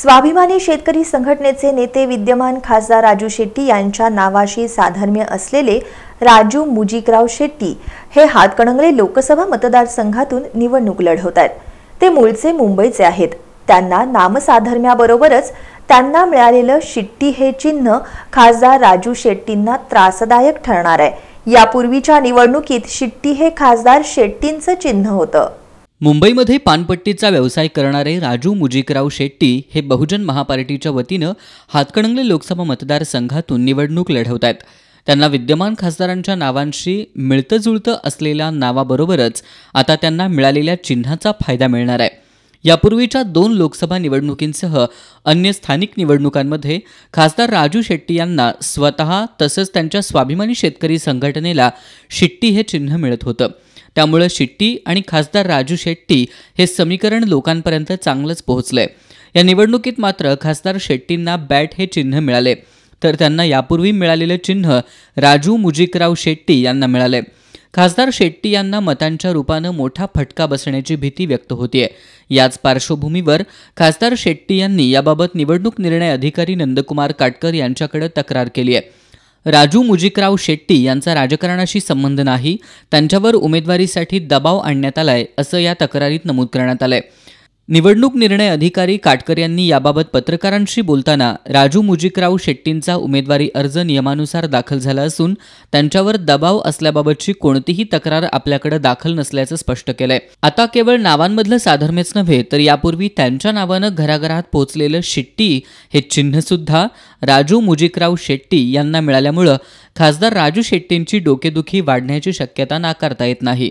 स्वाभिमानी शेतकरी संघटनेचे नेते विद्यमान खासदार राजू शेट्टी यांच्या नावाशी साधर्म्य असलेले राजू मुजिकराव शेट्टी हे हातकणंगले लोकसभा मतदारसंघातून निवडणूक लढवत आहेत. ते मूळचे मुंबईचे आहेत. त्यांना नामसाधर्म्याबरोबरच त्यांना मिळालेलं शिट्टी हे चिन्ह खासदार राजू शेट्टींना त्रासदायक ठरणार आहे. यापूर्वीच्या निवडणुकीत शिट्टी हे खासदार शेट्टींचं चिन्ह होतं. मुंबईमध्ये पानपट्टीचा व्यवसाय करणारे राजू मुजिकराव शेट्टी हे बहुजन महापार्टीच्या वतीनं हातकणंगले लोकसभा मतदारसंघातून निवडणूक लढवत आहेत. त्यांना विद्यमान खासदारांच्या नावांशी मिळतं जुळतं असलेल्या नावाबरोबरच आता त्यांना मिळालेल्या चिन्हाचा फायदा मिळणार आहे. यापूर्वीच्या दोन लोकसभा निवडणुकींसह अन्य स्थानिक निवडणुकांमध्ये खासदार राजू शेट्टी यांना स्वतः तसंच त्यांच्या स्वाभिमानी शेतकरी संघटनेला शिट्टी हे चिन्ह मिळत होतं. त्यामुळं शिट्टी आणि खासदार राजू शेट्टी हे समीकरण लोकांपर्यंत चांगलंच पोहोचलंय या निवडणुकीत मात्र खासदार शेट्टींना बॅट हे चिन्ह मिळाले. तर त्यांना यापूर्वी मिळालेलं चिन्ह राजू मुजिकराव शेट्टी यांना मिळाले. खासदार शेट्टी यांना मतांच्या रूपानं मोठा फटका बसण्याची भीती व्यक्त होतीये. याच पार्श्वभूमीवर खासदार शेट्टी यांनी याबाबत निवडणूक निर्णय अधिकारी नंदकुमार काटकर यांच्याकडे तक्रार केली आहे राजू मुजिकराव शेट्टी यांचा राजकारणाशी संबंध नाही त्यांच्यावर उमेदवारीसाठी दबाव आणण्यात आलाय असं या तक्रारीत नमूद करण्यात आलंय. निवडणूक निर्णय अधिकारी काटकर यांनी याबाबत पत्रकारांशी बोलताना राजू मुजिकराव शेट्टींचा उमेदवारी अर्ज नियमानुसार दाखल झाला असून त्यांच्यावर दबाव असल्याबाबतची कोणतीही तक्रार आपल्याकडे दाखल नसल्याचं स्पष्ट केलंय. आता केवळ नावांमधलं साधर्म्यच नव्हे तर यापूर्वी त्यांच्या नावानं घराघरात पोहोचलेलं शेट्टी हे चिन्ह सुद्धा राजू मुजिकराव शेट्टी यांना मिळाल्यामुळं खासदार राजू शेट्टींची डोकेदुखी वाढण्याची शक्यता नाकारता येत नाही.